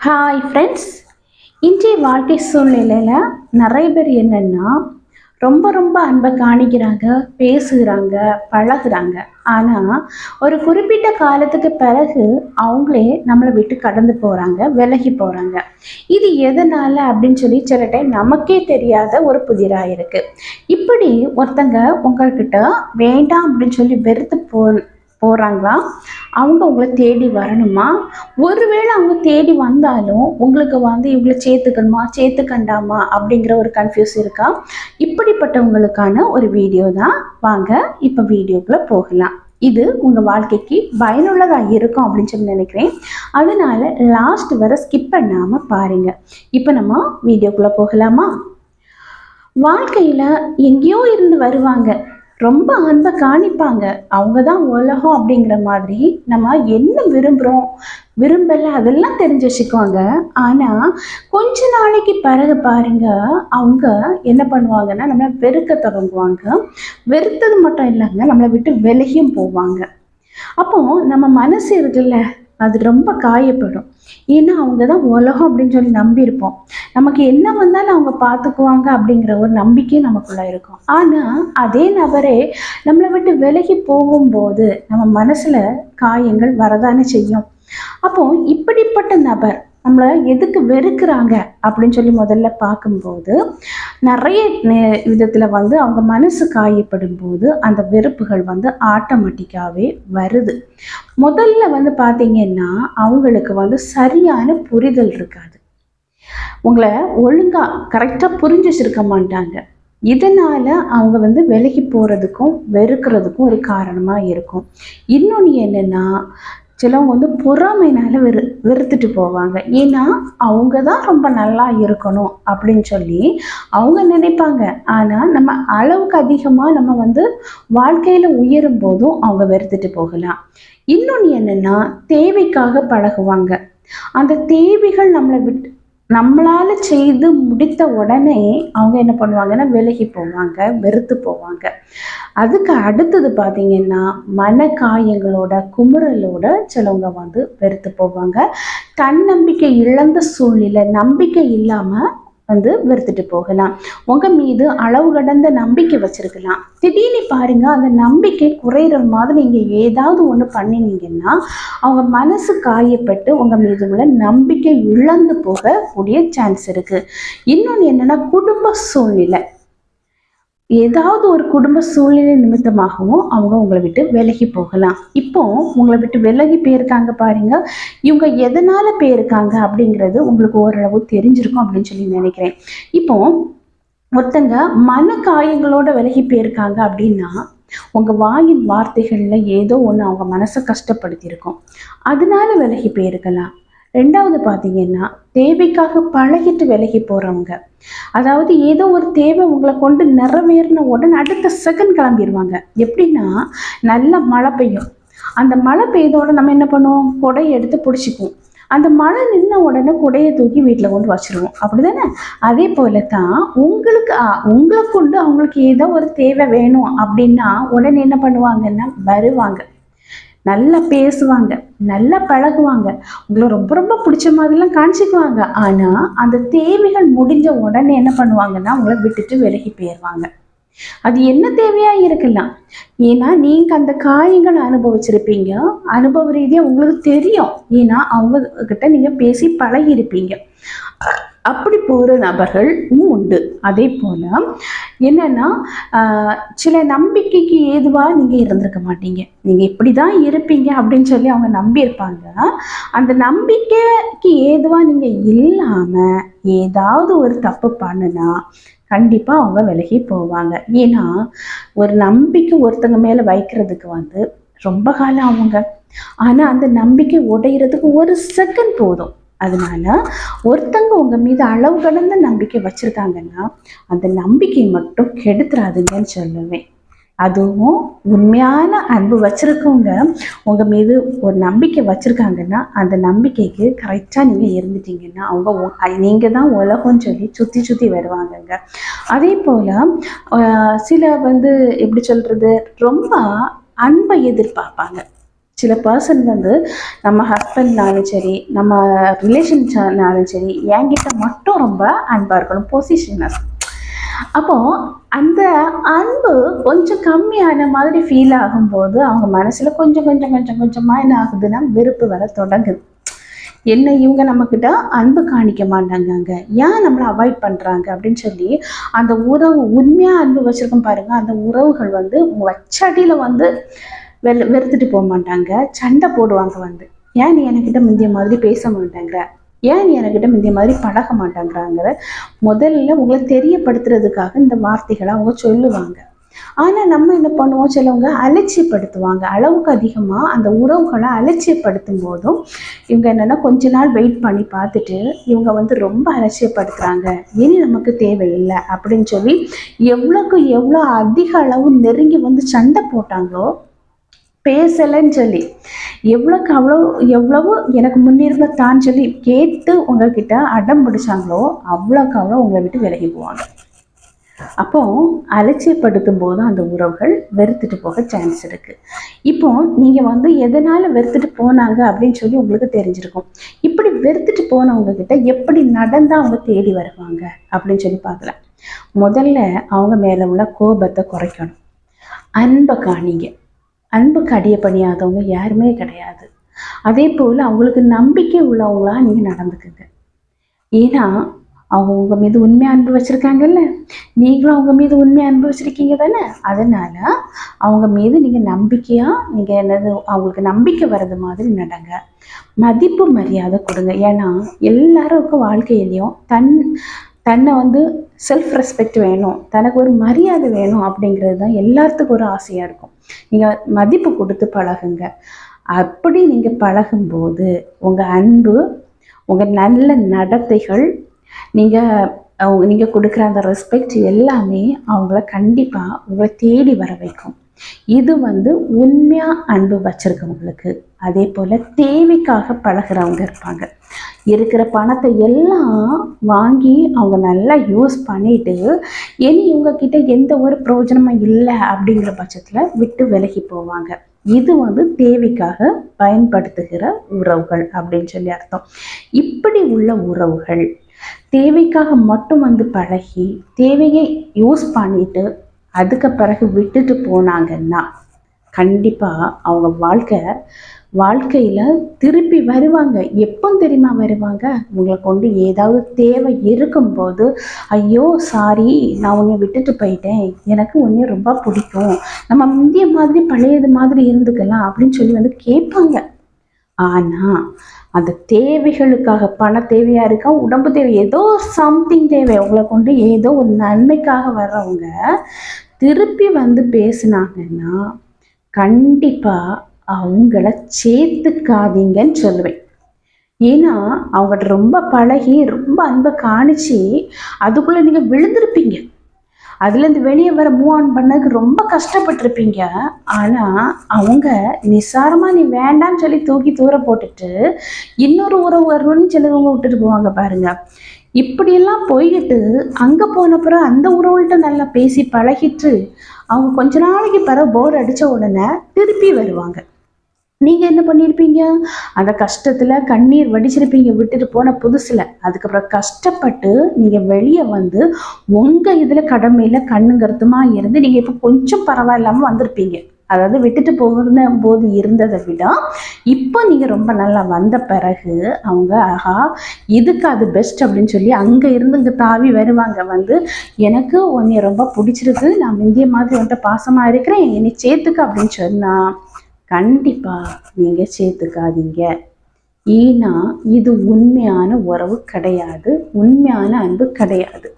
Hi friends இன்றைய வாழ்க்கை சூழ்நிலையில் நிறைய பேர் என்னென்னா ரொம்ப ரொம்ப அன்பை காணிக்கிறாங்க பேசுகிறாங்க பழகுறாங்க. ஆனால் ஒரு குறிப்பிட்ட காலத்துக்கு பிறகு அவங்களே நம்மளை விட்டு கடந்து போகிறாங்க விலகி போகிறாங்க இது எதனால் அப்படின்னு சொல்லி சில டைம் நமக்கே தெரியாத ஒரு புதிராக இருக்குது இப்படி ஒருத்தங்க உங்கள்கிட்ட வேண்டாம் அப்படின்னு சொல்லி வெறுத்து போ போகிறாங்களா அவங்க உங்களை தேடி வரணுமா? ஒருவேளை அவங்க தேடி வந்தாலும் உங்களுக்கு வந்து இவங்களை சேர்த்துக்கணுமா? சேர்த்துக்கண்டாமா? அப்படிங்கிற ஒரு கன்ஃபியூஸ் இருக்கா? இப்படிப்பட்டவங்களுக்கான ஒரு வீடியோ தான். வாங்க இப்போ வீடியோக்குள்ளே போகலாம். இது உங்கள் வாழ்க்கைக்கு பயனுள்ளதாக இருக்கும் அப்படின்னு சொல்லி நினைக்கிறேன். அதனால லாஸ்ட் வரை ஸ்கிப் பண்ணாமல் பாருங்கள் இப்போ நம்ம வீடியோக்குள்ளே போகலாமா? வாழ்க்கையில் எங்கேயோ இருந்து வருவாங்க. ரொம்ப அன்பை காணிப்பாங்க. அவங்க தான் உலகம் அப்படிங்கிற மாதிரி நம்ம என்ன விரும்புகிறோம் விரும்பல அதெல்லாம் தெரிஞ்சு வச்சுக்குவாங்க. ஆனால் கொஞ்ச நாளைக்கு பிறகு பாருங்க அவங்க என்ன பண்ணுவாங்கன்னா நம்மளை வெறுக்க தொடங்குவாங்க. வெறுத்தது மட்டும் இல்லைங்க நம்மளை விட்டு விலகியும் போவாங்க. அப்போ நம்ம மனசு இருக்குல்ல அது ரொம்ப காயப்படும். ஏன்னா அவங்க தான் உலகம் அப்படின்னு சொல்லி நம்பியிருப்போம். நமக்கு என்ன வந்தாலும் அவங்க பார்த்துக்குவாங்க அப்படிங்கிற ஒரு நம்பிக்கை நமக்குள்ள இருக்கும். ஆனால் அதே நபரே நம்மளை விட்டு விலகி போகும்போது நம்ம மனசில் காயங்கள் வரதானே செய்யும். அப்போ இப்படிப்பட்ட நபர் நம்மளை எதுக்கு வெறுக்கிறாங்க அப்படின்னு சொல்லி முதல்ல பார்க்கும்போது நிறைய விதத்தில் வந்து அவங்க மனசு காயப்படும் போது அந்த வெறுப்புகள் வந்து ஆட்டோமேட்டிக்காகவே வருது. முதல்ல வந்து பார்த்தீங்கன்னா அவங்களுக்கு வந்து சரியான புரிதல் இருக்காது. உங்களை ஒழுங்காக கரெக்டாக புரிஞ்சு வச்சிருக்க மாட்டாங்க. இதனால் அவங்க வந்து விலகி போகிறதுக்கும் வெறுக்கிறதுக்கும் ஒரு காரணமாக இருக்கும். இன்னொன்று என்னென்னா சிலவங்க வந்து பொறாமைனால வெறு வெறுத்துட்டு போவாங்க. ஏன்னா அவங்க தான் ரொம்ப நல்லா இருக்கணும் அப்படின்னு சொல்லி அவங்க நினைப்பாங்க. ஆனால் நம்ம அளவுக்கு அதிகமாக நம்ம வந்து வாழ்க்கையில் உயரும் போதும் அவங்க வெறுத்துட்டு போகலாம். இன்னொன்று என்னென்னா தேவைக்காக பழகுவாங்க. அந்த தேவைகள் நம்மளை விட்டு நம்மளால் செய்து முடித்த உடனே அவங்க என்ன பண்ணுவாங்கன்னா விலகி போவாங்க வெறுத்து போவாங்க. அதுக்கு அடுத்தது பார்த்தீங்கன்னா மனக்காயங்களோட குமுறலோட சிலவங்க வந்து வெறுத்து போவாங்க. தன்னம்பிக்கை இழந்த சூழ்நிலை நம்பிக்கை இல்லாமல் வந்து வெறுத்துட்டு போகலாம். உங்கள் மீது அளவு கடந்த நம்பிக்கை வச்சிருக்கலாம். திடீர்னு பாருங்க அந்த நம்பிக்கை குறையிற மாதிரி நீங்கள் ஏதாவது ஒன்று பண்ணினீங்கன்னா அவங்க மனசு காயப்பட்டு உங்கள் மீது உள்ள நம்பிக்கை இழந்து போகக்கூடிய சான்ஸ் இருக்குது இன்னொன்று என்னென்னா குடும்ப சூழ்நிலை. ஏதாவது ஒரு குடும்ப சூழ்நிலை நிமித்தமாகவும் அவங்க உங்களை விட்டு விலகி போகலாம். இப்போ உங்களை விட்டு விலகி போயிருக்காங்க பாருங்க. இவங்க எதனால போயிருக்காங்க அப்படிங்கிறது உங்களுக்கு ஓரளவு தெரிஞ்சிருக்கும் அப்படின்னு சொல்லி நினைக்கிறேன். இப்போ ஒருத்தங்க மன காயங்களோட விலகி போயிருக்காங்க அப்படின்னா உங்கள் வாயின் வார்த்தைகளில் ஏதோ ஒன்று அவங்க மனசை கஷ்டப்படுத்தியிருக்கும். அதனால விலகி போயிருக்கலாம். ரெண்டாவது பார்த்தீங்கன்னா தேவைக்காக பழகிட்டு விலகி போகிறவங்க அதாவது ஏதோ ஒரு தேவை உங்களை கொண்டு நிறைவேறின உடனே அடுத்த செகண்ட் கிளம்பிடுவாங்க எப்படின்னா நல்ல மழை பெய்யும். அந்த மழை பெய்தோட நம்ம என்ன பண்ணுவோம்? கொடையை எடுத்து பிடிச்சிக்குவோம். அந்த மழை நின்ன உடனே குடையை தூக்கி வீட்டில் கொண்டு வச்சுருவோம். அப்படி தானே அதே போல தான் உங்களுக்கு உங்களை கொண்டு அவங்களுக்கு ஏதோ ஒரு தேவை வேணும் அப்படின்னா உடனே என்ன பண்ணுவாங்கன்னா வருவாங்க. நல்லா பேசுவாங்க நல்லா பழகுவாங்க. உங்களை ரொம்ப ரொம்ப பிடிச்ச மாதிரிலாம் காணிச்சிக்குவாங்க ஆனால் அந்த தேவைகள் முடிஞ்ச உடனே என்ன பண்ணுவாங்கன்னா உங்களை விட்டுட்டு விலகி போயிடுவாங்க. அது என்ன தேவையா இருக்கலாம். ஏன்னா நீங்க அந்த காயங்களை அனுபவிச்சிருப்பீங்க. அனுபவ ரீதியா உங்களுக்கு தெரியும். ஏன்னா அவங்க கிட்ட நீங்க பேசி பழகி இருப்பீங்க அப்படி போகிற நபர்களும் உண்டு. அதே போல் என்னென்னா சில நம்பிக்கைக்கு ஏதுவாக நீங்கள் இருந்திருக்க மாட்டீங்க. நீங்கள் இப்படி தான் இருப்பீங்க அப்படின்னு சொல்லி அவங்க நம்பியிருப்பாங்க. அந்த நம்பிக்கைக்கு ஏதுவாக நீங்கள் இல்லாமல் ஏதாவது ஒரு தப்பு பண்ணுனா கண்டிப்பாக அவங்க விலகி போவாங்க. ஏன்னா ஒரு நம்பிக்கை ஒருத்தங்க மேலே வைக்கிறதுக்கு வந்து ரொம்ப காலம் அவங்க ஆனால் அந்த நம்பிக்கை உடையிறதுக்கு ஒரு செகண்ட் போதும். அதனால ஒருத்தங்க உங்கள் மீது அளவு கடந்த நம்பிக்கை வச்சுருக்காங்கன்னா அந்த நம்பிக்கை மட்டும் கெடுத்துறாதுங்கன்னு சொல்லுவேன். அதுவும் உண்மையான அன்பு வச்சுருக்கவங்க உங்கள் மீது ஒரு நம்பிக்கை வச்சுருக்காங்கன்னா அந்த நம்பிக்கைக்கு கரெக்டாக நீங்கள் இருந்துட்டீங்கன்னா அவங்க நீங்கள் தான் உலகம்னு சொல்லி சுற்றி சுற்றி வருவாங்கங்க. அதே போல் சில வந்து எப்படி சொல்கிறது ரொம்ப அன்பை எதிர்பார்ப்பாங்க. சில பர்சன் வந்து நம்ம ஹஸ்பண்ட்னாலும் சரி நம்ம ரிலேஷன்ஸ்னாலும் சரி என்கிட்ட மட்டும் ரொம்ப அன்பாக இருக்கணும் பொசிஷனஸ் அப்போ அந்த அன்பு கொஞ்சம் கம்மியான மாதிரி ஃபீல் ஆகும்போது அவங்க மனசுல கொஞ்சம் கொஞ்சம் கொஞ்சம் கொஞ்சமாக என்ன ஆகுதுன்னா வெறுப்பு வர தொடங்குது. என்ன இவங்க நம்மக்கிட்ட அன்பு காணிக்க மாட்டாங்க ஏன் நம்மளை அவாய்ட் பண்ணுறாங்க அப்படின்னு சொல்லி அந்த உறவு உண்மையாக அன்பு வச்சுருக்கோம் பாருங்கள் அந்த உறவுகள் வந்து வச்சடியில் வந்து வெறு வெறுத்துட்டு போக மாட்டாங்க. சண்டை போடுவாங்க வந்து. ஏன் நீ என்கிட்ட முந்திய மாதிரி பேச மாட்டேங்கிற? ஏன் நீ என்கிட்ட முந்திய மாதிரி பழக மாட்டாங்கிறாங்கிற? முதல்ல உங்களை தெரியப்படுத்துறதுக்காக இந்த வார்த்தைகளை அவங்க சொல்லுவாங்க. ஆனால் நம்ம என்ன பண்ணுவோம்? சிலவங்க அலட்சியப்படுத்துவாங்க. அளவுக்கு அதிகமாக அந்த உறவுகளை அலட்சியப்படுத்தும் போதும் இவங்க என்னென்னா கொஞ்ச நாள் வெயிட் பண்ணி பார்த்துட்டு இவங்க வந்து ரொம்ப அலட்சியப்படுத்துகிறாங்க இனி நமக்கு தேவையில்லை அப்படின்னு சொல்லி எவ்வளோக்கு எவ்வளோ அதிக அளவு நெருங்கி வந்து சண்டை போட்டாங்களோ பேசலைன்னு சொல்லி. எவ்வளோக்கு அவ்வளோ எவ்வளவோ எனக்கு முன்னுரிமை தான் சொல்லி கேட்டு உங்ககிட்ட அடம் பிடிச்சாங்களோ அவ்வளோக்கு அவ்வளோ உங்களை விட்டு விலகி போவாங்க. அப்போ அலட்சியப்படுத்தும் போது அந்த உறவுகள் வெறுத்துட்டு போக சான்ஸ் இருக்கு. இப்போ நீங்க வந்து எதனால வெறுத்துட்டு போனாங்க அப்படின்னு சொல்லி உங்களுக்கு தெரிஞ்சிருக்கும். இப்படி வெறுத்துட்டு போனவங்க கிட்ட எப்படி நடந்தா அவங்க தேடி வருவாங்க அப்படின்னு சொல்லி பார்க்கலாம். முதல்ல அவங்க மேல உள்ள கோபத்தை குறைக்கணும். அன்பை காணிங்க. அன்புக்கு அடிய பணியாதவங்க யாருமே கிடையாது. அதே போல் அவங்களுக்கு நம்பிக்கை உள்ளவங்களா நீங்கள் நடந்துக்குங்க. ஏன்னா அவங்க உங்க மீது உண்மையாக அன்பு வச்சுருக்காங்கல்ல? நீங்களும் அவங்க மீது உண்மையாக அன்பு வச்சுருக்கீங்க தானே? அதனால் அவங்க மீது நீங்கள் நம்பிக்கையாக நீங்கள் என்னது அவங்களுக்கு நம்பிக்கை வர்றது மாதிரி நடங்க. மதிப்பு மரியாதை கொடுங்க. ஏன்னா எல்லாருக்கும் வாழ்க்கையிலையும் தன் தன்னை வந்து செல்ஃப் ரெஸ்பெக்ட் வேணும். தனக்கு ஒரு மரியாதை வேணும் அப்படிங்கிறது தான் எல்லாத்துக்கும் ஒரு ஆசையாக இருக்கும். நீங்கள் மதிப்பு கொடுத்து பழகுங்க. அப்படி நீங்கள் பழகும்போது உங்கள் அன்பு உங்கள் நல்ல நடத்தைகள் நீங்கள் அவங்க நீங்கள் கொடுக்குற அந்த ரெஸ்பெக்ட் எல்லாமே அவங்கள கண்டிப்பாக உங்களை தேடி வர வைக்கும். இது வந்து உண்மையாக அன்பு வச்சுருக்கவங்களுக்கு. அதே போல் தேவைக்காக பழகிறவங்க இருப்பாங்க. இருக்கிற பணத்தை எல்லாம் வாங்கி அவங்க நல்லா யூஸ் பண்ணிட்டு இனி இவங்கக்கிட்ட எந்த ஒரு பிரயோஜனமும் இல்லை அப்படிங்கிற பட்சத்தில் விட்டு விலகி போவாங்க. இது வந்து தேவைக்காக பயன்படுத்துகிற உறவுகள் அப்படின்னு சொல்லி அர்த்தம். இப்படி உள்ள உறவுகள் தேவைக்காக மட்டும் வந்து பழகி தேவையை யூஸ் பண்ணிட்டு அதுக்கு பிறகு விட்டுட்டு போனாங்கன்னா கண்டிப்பாக அவங்க வாழ்க்கை வாழ்க்கையில் திருப்பி வருவாங்க. எப்போ தெரியுமா வருவாங்க? உங்களை கொண்டு ஏதாவது தேவை இருக்கும்போது ஐயோ சாரி நான் உன்னை விட்டுட்டு போயிட்டேன். எனக்கு உன்னை ரொம்ப பிடிக்கும். நம்ம முந்தைய மாதிரி பழையது மாதிரி இருந்துக்கலாம் அப்படின்னு சொல்லி வந்து கேட்பாங்க. ஆனால் அந்த தேவைகளுக்காக பண தேவையாக இருக்கா உடம்பு தேவை ஏதோ சம்திங் தேவை உங்களை கொண்டு ஏதோ ஒரு நன்மைக்காக வர்றவங்க திருப்பி வந்து பேசினாங்கன்னா கண்டிப்பாக அவங்கள சேர்த்துக்காதீங்கன்னு சொல்லுவேன். ஏன்னா அவங்கள்ட்ட ரொம்ப பழகி ரொம்ப அன்பை காணிச்சு அதுக்குள்ளே நீங்கள் விழுந்திருப்பீங்க. அதுலேருந்து வெளியே வர மூவ் ஆன் பண்ணதுக்கு ரொம்ப கஷ்டப்பட்டிருப்பீங்க. ஆனால் அவங்க நிசாரமாக நீ வேண்டான்னு சொல்லி தூக்கி தூர போட்டுட்டு இன்னொரு உறவு வரணும்னு சிலவங்க விட்டுட்டு போவாங்க பாருங்க. இப்படியெல்லாம் போய்கிட்டு அங்கே போனப்புறம் அந்த உறவுகள்கிட்ட நல்லா பேசி பழகிட்டு அவங்க கொஞ்ச நாளைக்கு பிறகு போர் அடித்த உடனே திருப்பி வருவாங்க. நீங்கள் என்ன பண்ணியிருப்பீங்க அந்த கஷ்டத்தில் கண்ணீர் வடிச்சிருப்பீங்க விட்டுட்டு போன புதுசில். அதுக்கப்புறம் கஷ்டப்பட்டு நீங்கள் வெளியே வந்து உங்கள் இதில் கடமையில் கண்ணுங்கருத்துமா இருந்து நீங்கள் இப்போ கொஞ்சம் பரவாயில்லாமல் வந்திருப்பீங்க. அதாவது விட்டுட்டு போகிற போது இருந்ததை விட இப்போ நீங்கள் ரொம்ப நல்லா வந்த பிறகு அவங்க ஆஹா இதுக்கு அது பெஸ்ட் அப்படின்னு சொல்லி அங்கே இருந்து இங்கே தாவி வருவாங்க. வந்து எனக்கு உன்னை ரொம்ப பிடிச்சிருக்கு. நான் முந்தைய மாதிரி உன்ட்ட பாசமாக இருக்கிறேன். என்னை சேர்த்துக்க அப்படின்னு சொன்னால் கண்டிப்பாக நீங்கள் சேர்த்துக்காதீங்க. ஏன்னா இது உண்மையான உறவு கிடையாது. உண்மையான அன்பு கிடையாது.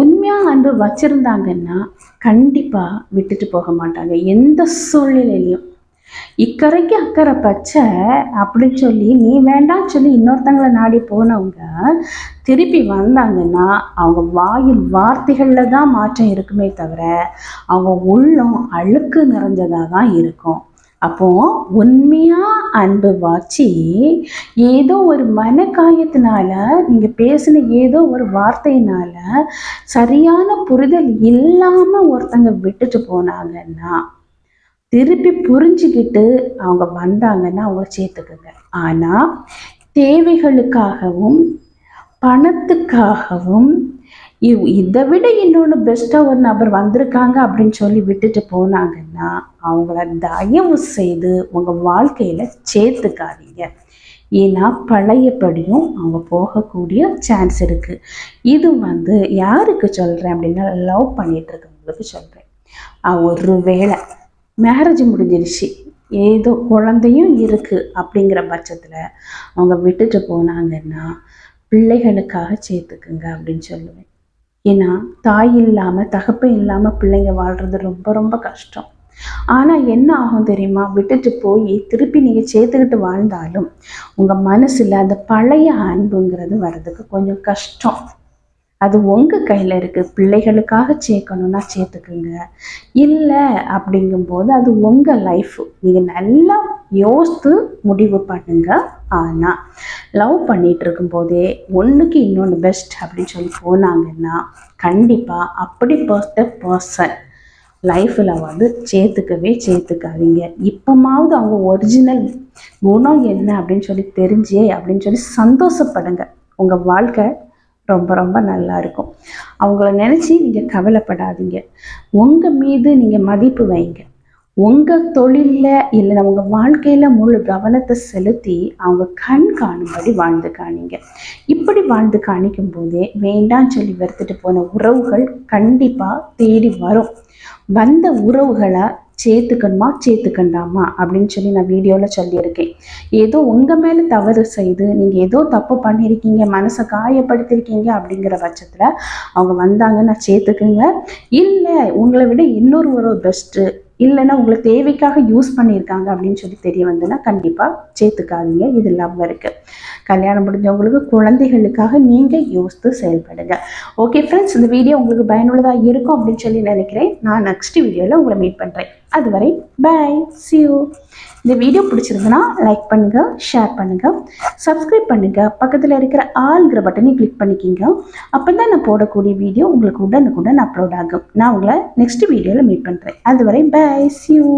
உண்மையாக அன்பு வச்சுருந்தாங்கன்னா கண்டிப்பாக விட்டுட்டு போக மாட்டாங்க. எந்த சூழ்நிலையிலையும். இக்கரைக்கு அக்கறை பச்சை அப்படின்னு சொல்லி நீ வேண்டாம்னு சொல்லி இன்னொருத்தங்களை நாடி போனவங்க திருப்பி வந்தாங்கன்னா அவங்க வாயில் வார்த்தைகளில் தான் மாற்றம் இருக்குமே தவிர அவங்க உள்ளம் அழுக்கு நிறைஞ்சதாக தான் இருக்கும். அப்போ உண்மையா அன்பு வாச்சி ஏதோ ஒரு மனக்காயத்தினால நீங்க பேசின ஏதோ ஒரு வார்த்தையினால சரியான புரிதல் இல்லாம ஒருத்தங்க விட்டுட்டு போனாங்கன்னா திருப்பி புரிஞ்சுக்கிட்டு அவங்க வந்தாங்கன்னா அவங்க சேர்த்துக்குங்க. ஆனால் தேவைகளுக்காகவும் பணத்துக்காகவும் இதை விட இன்னொன்று பெஸ்ட்டாக ஒரு நபர் வந்திருக்காங்க அப்படின்னு சொல்லி விட்டுட்டு போனாங்கன்னா அவங்கள தயவு செய்து உங்கள் வாழ்க்கையில் சேர்த்துக்காதீங்க. ஏன்னா பழையபடியும் அவங்க போகக்கூடிய சான்ஸ் இருக்குது இது வந்து யாருக்கு சொல்கிறேன் அப்படின்னா லவ் பண்ணிட்டு இருக்கவங்களுக்கு சொல்கிறேன் ஒரு வேளை மேரேஜ் முடிஞ்சிருச்சு. ஏதோ குழந்தையும் இருக்குது அப்படிங்கிற பட்சத்தில் அவங்க விட்டுட்டு போனாங்கன்னா பிள்ளைகளுக்காக சேர்த்துக்குங்க அப்படின்னு சொல்லுவேன். ஏன்னா தாய் இல்லாமல் தகப்பன் இல்லாமல் பிள்ளைங்க வாழ்கிறது ரொம்ப ரொம்ப கஷ்டம். ஆனால் என்ன ஆகும் தெரியுமா? விட்டுட்டு போய் திருப்பி நீங்கள் சேர்த்துக்கிட்டு வாழ்ந்தாலும் உங்கள் மனசில் அந்த பழைய அன்புங்கிறது வர்றதுக்கு கொஞ்சம் கஷ்டம். அது உங்கள் கையில் இருக்குது பிள்ளைகளுக்காக சேர்க்கணுன்னா சேர்த்துக்குங்க. இல்லை அப்படிங்கும்போது அது உங்கள் லைஃப் நீங்கள் நல்லா யோசித்து முடிவு பண்ணுங்க. ஆனால் லவ் பண்ணிகிட்டு இருக்கும்போதே ஒன்றுக்கு இன்னொன்று பெஸ்ட் அப்படின்னு சொல்லி போனாங்கன்னா கண்டிப்பாக அப்படி பர்ஃபெக்ட் பர்சன் லைஃப்பில் வந்து சேர்த்துக்கவே சேர்த்துக்காதீங்க. இப்போமாவது அவங்க ஒரிஜினல் குணம் என்ன அப்படின்னு சொல்லி தெரிஞ்சே அப்படின்னு சொல்லி சந்தோஷப்படுங்க. உங்கள் வாழ்க்கை ரொம்ப ரொம்ப நல்லா இருக்கும். அவங்கள நினச்சி நீங்கள் கவலைப்படாதீங்க. உங்கள் மீது நீங்கள் மதிப்பு வைங்க. உங்கள் தொழிலில் இல்லை உங்கள் வாழ்க்கையில் முழு கவனத்தை செலுத்தி அவங்க கண் காணும்படி வாழ்ந்து காணிங்க. இப்படி வாழ்ந்து காணிக்கும் போதே வேண்டாம் சொல்லி வெறுத்துட்டு போன உறவுகள் கண்டிப்பாக தேடி வரும். வந்த உறவுகளை சேர்த்துக்கணுமா சேர்த்துக்கண்டாமா அப்படின்னு சொல்லி நான் வீடியோவில் சொல்லியிருக்கேன். ஏதோ உங்கள் மேலே தவறு செய்து நீங்கள் ஏதோ தப்பு பண்ணியிருக்கீங்க மனசை காயப்படுத்தியிருக்கீங்க அப்படிங்கிற பட்சத்தில் அவங்க வந்தாங்கன்னா சேர்த்துக்குங்க. இல்லை உங்களை விட இன்னொரு ஒரு பெஸ்ட்டு இல்லைன்னா உங்களை தேவைக்காக யூஸ் பண்ணியிருக்காங்க அப்படின்னு சொல்லி தெரிய வந்ததுன்னா கண்டிப்பாக சேர்த்துக்காதீங்க. இது லவ் இருக்குது கல்யாணம் முடிஞ்சவங்களுக்கு குழந்தைகளுக்காக நீங்கள் யோசித்து செயல்படுங்க. ஓகே ஃப்ரெண்ட்ஸ் இந்த வீடியோ உங்களுக்கு பயனுள்ளதாக இருக்கும் அப்படின்னு சொல்லி நினைக்கிறேன். நான் நெக்ஸ்ட் வீடியோவில் உங்களை மீட் பண்ணுறேன் அதுவரை பாய் சியூ இந்த வீடியோ பிடிச்சிருந்ததுன்னா லைக் பண்ணுங்கள் ஷேர் பண்ணுங்கள் சப்ஸ்கிரைப் பண்ணுங்கள் பக்கத்தில் இருக்கிற ஆளுங்கிற பட்டனை கிளிக் பண்ணிக்கிங்க. அப்போ தான் நான் போடக்கூடிய வீடியோ உங்களுக்கு உடனுக்குடன் அப்லோட் ஆகும். நான் உங்களை நெக்ஸ்ட் வீடியோவில் மீட் பண்ணுறேன் அதுவரை பாய் சியூ